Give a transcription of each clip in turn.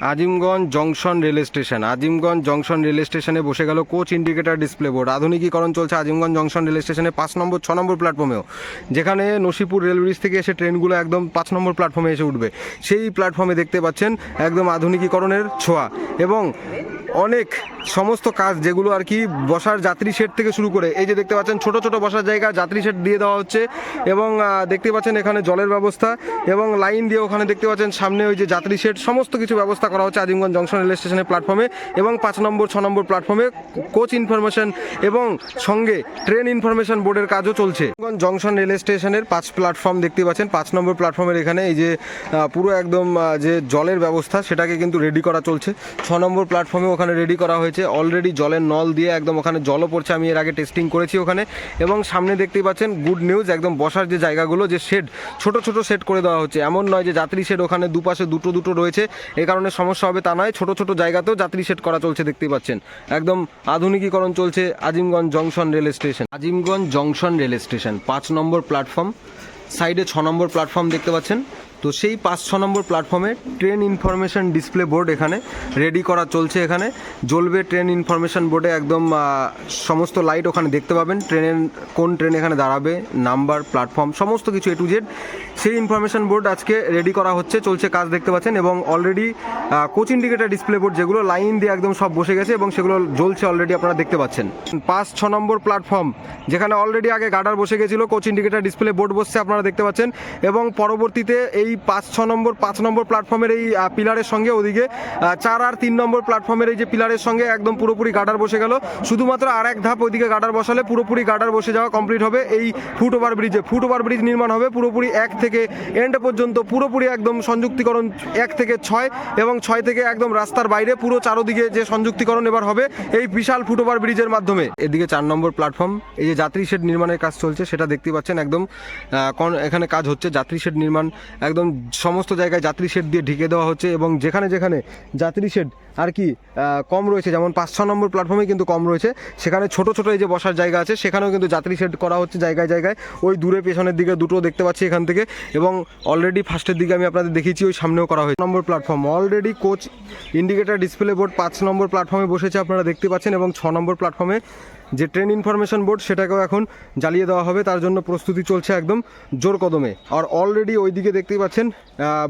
Azimganj junction rail station. Azimganj junction rail স্টেশনে বসে গেল কোচ ইন্ডিকেটার ডিসপ্লে বোর্ড। আধুনিকীকরণ চলছে আজিমগঞ্জ জংশন রেল স্টেশনে পাঁচ নম্বর, ছ নম্বর প্ল্যাটফর্মেও। যেখানে নসিপুর রেল ব্রিজ থেকে এসে ট্রেনগুলো একদম পাঁচ নম্বর প্ল্যাটফর্মে এসে উঠবে। সেই প্ল্যাটফর্মে দেখতে পাচ্ছেন একদম আধুনিকীকরণের ছোঁয়া। এবং অনেক সমস্ত কাজ যেগুলো আর কি বসার যাত্রী শেড থেকে শুরু করে, এই যে দেখতে পাচ্ছেন ছোট ছোট বসার জায়গা, যাত্রী শেড দিয়ে দেওয়া হচ্ছে এবং দেখতে পাচ্ছেন এখানে জলের ব্যবস্থা এবং লাইন দিয়ে ওখানে দেখতে পাচ্ছেন সামনে ওই যে যাত্রী শেড সমস্ত কিছু ব্যবস্থা করা হচ্ছে আজিমগঞ্জ জংশন রেল স্টেশনের প্ল্যাটফর্মে এবং পাঁচ নম্বর, ছ নম্বর প্ল্যাটফর্মে কোচ ইনফরমেশন এবং সঙ্গে ট্রেন ইনফরমেশন বোর্ডের কাজও চলছে। জংশন রেল স্টেশনের পাঁচ প্ল্যাটফর্ম দেখতে পাচ্ছেন, পাঁচ নম্বর প্ল্যাটফর্মের এখানে এই যে পুরো একদম যে জলের ব্যবস্থা সেটাকে কিন্তু রেডি করা চলছে। ছ নম্বর প্ল্যাটফর্মে ওখানে রেডি করা হয়েছে। অলরেডি জলের নল দিয়ে একদম ওখানে জলও পড়ছে। আমি এর আগে টেস্টিং করেছি ওখানে। এবং সামনে দেখতেই পাচ্ছেন গুড নিউজ একদম বসার যে জায়গাগুলো, যে শেড ছোট ছোট সেট করে দেওয়া হচ্ছে। এমন নয় যে যাত্রী শেড ওখানে দুপাশে দুটো দুটো রয়েছে। এ কারণে সমস্যা হবে তা নয়। ছোট ছোট জায়গাতেও যাত্রী শেড করা চলছে, দেখতেই পাচ্ছেন। একদম আধুনিকীকরণ চলছে Azimganj junction rail station. Azimganj junction rail station, পাঁচ নম্বর প্ল্যাটফর্ম সাইডে ছ নম্বর প্ল্যাটফর্ম দেখতে পাচ্ছেন। তো সেই পাঁচ, ছ নম্বর প্ল্যাটফর্মে ট্রেন ইনফরমেশন ডিসপ্লে বোর্ড এখানে রেডি করা চলছে এখানে। জ্বলবে ট্রেন ইনফরমেশন বোর্ডে একদম সমস্ত লাইট ওখানে দেখতে পাবেন। ট্রেনের কোন ট্রেন এখানে দাঁড়াবে নাম্বার প্ল্যাটফর্ম সমস্ত কিছু এ টু জেড সেই ইনফরমেশন বোর্ড আজকে রেডি করা হচ্ছে, চলছে কাজ দেখতে পাচ্ছেন এবং already coach indicator display board যেগুলো লাইন দিয়ে একদম সব বসে গেছে এবং সেগুলো জ্বলছে অলরেডি আপনারা দেখতে পাচ্ছেন। পাঁচ, ছ নম্বর প্ল্যাটফর্ম যেখানে অলরেডি আগে গার্ডার বসে গেছিল কোচ ইন্ডিকেটার ডিসপ্লে বোর্ড বসছে আপনারা দেখতে পাচ্ছেন এবং পরবর্তীতে এই পাঁচ, ছ নম্বর, পাঁচ নম্বর প্ল্যাটফর্মের এই পিলারের সঙ্গে ওদিকে চার আর তিন নম্বর প্ল্যাটফর্মের এই যে পিলারের সঙ্গে একদম পুরোপুরি গার্ডার বসে গেল। শুধুমাত্র আর এক ধাপ ওইদিকে গার্ডার বসালে পুরোপুরি গার্ডার বসে যাওয়া কমপ্লিট হবে। এই ফুট ওভার ব্রিজে ফুট ওভার ব্রিজ নির্মাণ হবে পুরোপুরি এক থেকে এন্ড পর্যন্ত, পুরোপুরি একদম সংযুক্তিকরণ এক থেকে ছয় এবং ছয় থেকে একদম রাস্তার বাইরে পুরো চারোদিকে যে সংযুক্তিকরণ এবার হবে, এই বিশাল ফুট ওভার ব্রিজের মাধ্যমে। এদিকে চার নম্বর প্ল্যাটফর্ম এই যে যাত্রী শেড নির্মাণের কাজ চলছে, সেটা দেখতে পাচ্ছেন একদম এখানে কাজ হচ্ছে, যাত্রী শেড নির্মাণ একদম সমস্ত জায়গায় যাত্রী শেড দিয়ে ঢেকে দেওয়া হচ্ছে এবং যেখানে যেখানে যাত্রী শেড আর কি কম রয়েছে, যেমন পাঁচ, ছ নম্বর প্ল্যাটফর্মে কিন্তু কম রয়েছে। সেখানে ছোট ছোট এই যে বসার জায়গা আছে, সেখানেও কিন্তু যাত্রী শেড করা হচ্ছে জায়গায় জায়গায়। ওই দূরে পেছনের দিকে দুটো দেখতে পাচ্ছি এখান থেকে এবং অলরেডি ফার্স্টের দিকে আমি আপনাদের দেখিয়েছি, ওই সামনেও করা হয়েছে। Number platform already coach indicator display board পাঁচ নম্বর প্ল্যাটফর্মে বসেছে, আপনারা দেখতে পাচ্ছেন এবং ছ নম্বর প্ল্যাটফর্মে যে ট্রেন ইনফরমেশন বোর্ড সেটাকেও এখন জ্বালিয়ে দেওয়া হবে, তার জন্য প্রস্তুতি চলছে একদম জোর কদমে। আর অলরেডি ওইদিকে দেখতেই পাচ্ছেন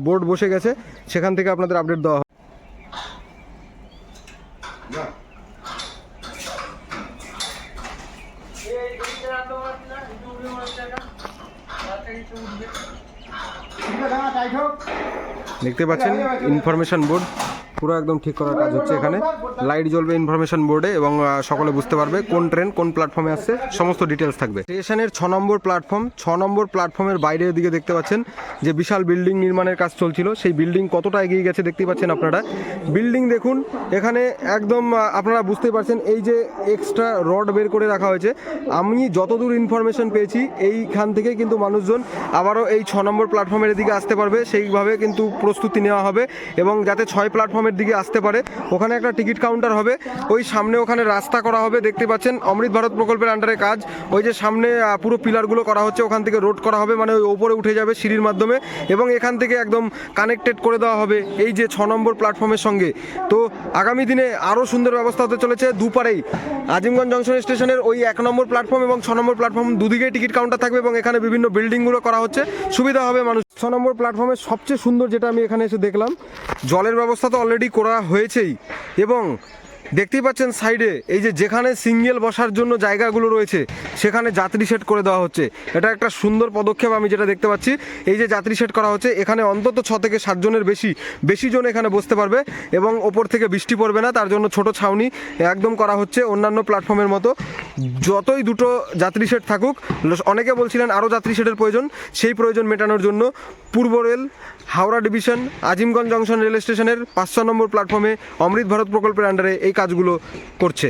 বোর্ড বসে গেছে, সেখান থেকে আপনাদের আপডেট দেওয়া হবে। দেখতে পাচ্ছেন, ইনফরমেশন বোর্ড পুরো একদম ঠিক করার কাজ হচ্ছে এখানে। লাইট জ্বলবে ইনফরমেশন বোর্ডে এবং সকলে বুঝতে পারবে কোন ট্রেন কোন প্ল্যাটফর্মে আসছে, সমস্ত ডিটেলস থাকবে। স্টেশনের ছ নম্বর প্ল্যাটফর্ম ছ নম্বর প্ল্যাটফর্মের বাইরের দিকে দেখতে পাচ্ছেন যে বিশাল বিল্ডিং নির্মাণের কাজ চলছিল। সেই বিল্ডিং কতটা এগিয়ে গেছে দেখতে পাচ্ছেন আপনারা। বিল্ডিং দেখুন, এখানে একদম আপনারা বুঝতে পারছেন এই যে এক্সট্রা রড বের করে রাখা হয়েছে। আমি যতদূর ইনফরমেশন পেয়েছি, এইখান থেকে কিন্তু মানুষজন আবারও এই ছ নম্বর প্ল্যাটফর্মের দিকে আসতে পারবে। সেইভাবে কিন্তু প্রস্তুতি নেওয়া হবে এবং যাতে ছয় প্ল্যাটফর্মের দিকে আসতে পারে। ওখানে একটা টিকিট কাউন্টার হবে। ওই সামনে ওখানে রাস্তা করা হবে। দেখতে পাচ্ছেন অমৃত ভারত প্রকল্পের আন্ডারে কাজ। ওই যে সামনে পুরো পিলারগুলো করা হচ্ছে, ওখান থেকে রোড করা হবে। মানে ওই ওপরে উঠে যাবে সিঁড়ির মাধ্যমে এবং এখান থেকে একদম কানেক্টেড করে দেওয়া হবে এই যে ছ নম্বর প্ল্যাটফর্মের সঙ্গে। তো আগামী দিনে আরও সুন্দর ব্যবস্থা হতে চলেছে দুপারেই আজিমগঞ্জ জংশন স্টেশনের ওই এক নম্বর প্ল্যাটফর্ম এবং ছ নম্বর প্ল্যাটফর্ম দুদিকেই টিকিট কাউন্টার থাকবে এবং এখানে বিভিন্ন বিল্ডিংগুলো করা হচ্ছে। সুবিধা হবে মানুষ। ছ নম্বর প্ল্যাটফর্মের সবচেয়ে সুন্দর যেটা আমি এখানে এসে দেখলাম, জলের ব্যবস্থা তো অলরেডি করা হয়েছেই এবং দেখতেই পাচ্ছেন সাইডে, এই যে যেখানে সিঙ্গেল বসার জন্য জায়গাগুলো রয়েছে, সেখানে যাত্রী সেট করে দেওয়া হচ্ছে। এটা একটা সুন্দর পদক্ষেপ আমি যেটা দেখতে পাচ্ছি। এই যে যাত্রী সেট করা হচ্ছে, এখানে অন্তত ছ থেকে সাতজনের বেশি বেশি জন এখানে বসতে পারবে এবং ওপর থেকে বৃষ্টি পড়বে না, তার জন্য ছোট ছাউনি একদম করা হচ্ছে অন্যান্য প্ল্যাটফর্মের মতো। যতই দুটো যাত্রী সেট থাকুক, অনেকে বলছিলেন আরও যাত্রী সেটের প্রয়োজন, সেই প্রয়োজন মেটানোর জন্য পূর্ব rail, Howrah division, Azimganj junction rail স্টেশনের পাঁচশো নম্বর প্ল্যাটফর্মে অমৃত ভারত প্রকল্পের আন্ডারে এই কাজগুলো করছে।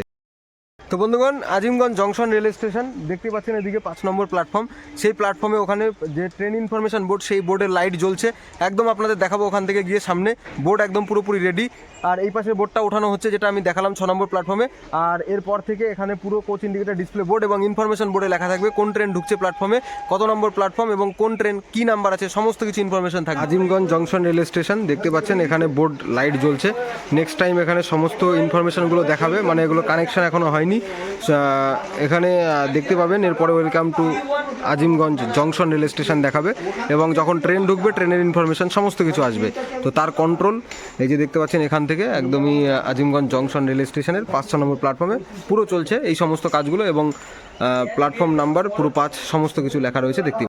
তো বন্ধুগণ, আজিমগঞ্জ জংশন রেল স্টেশন, দেখতে পাচ্ছেন এদিকে পাঁচ নম্বর প্ল্যাটফর্ম। সেই প্ল্যাটফর্মে ওখানে যে ট্রেন ইনফরমেশন বোর্ড, সেই বোর্ডের লাইট জ্বলছে। একদম আপনাদের দেখাবো ওখান থেকে গিয়ে সামনে। বোর্ড একদম পুরোপুরি রেডি আর এই পাশে বোর্ডটা ওঠানো হচ্ছে, যেটা আমি দেখালাম ছ নম্বর প্ল্যাটফর্মে। আর এরপর থেকে এখানে পুরো কোচ ইন্ডিকেটার ডিসপ্লে বোর্ড এবং ইনফরমেশন বোর্ডে লেখা থাকবে কোন ট্রেন ঢুকছে প্ল্যাটফর্মে, কত নম্বর প্ল্যাটফর্ম এবং কোন ট্রেন কি নাম্বার আছে, সমস্ত কিছু ইনফরমেশন থাকবে। আজিমগঞ্জ জংশন রেল স্টেশন, দেখতে পাচ্ছেন এখানে বোর্ড লাইট জ্বলছে। নেক্সট টাইম এখানে সমস্ত ইনফরমেশনগুলো দেখাবে মানে এগুলো কানেকশন এখনও হয়নি। আহ, এখানে দেখতে পাবেন এরপরে welcome to Azimganj junction rail station দেখাবে এবং যখন ট্রেন ঢুকবে ট্রেনের ইনফরমেশান সমস্ত কিছু আসবে। তো তার কন্ট্রোল এই যে দেখতে পাচ্ছেন এখান থেকে একদমই আজিমগঞ্জ জংশন রেল স্টেশনের পাঁচ ছ নম্বর প্ল্যাটফর্মে পুরো চলছে এই সমস্ত কাজগুলো এবং প্ল্যাটফর্ম নাম্বার পুরো পাঁচ সমস্ত কিছু লেখা রয়েছে দেখতে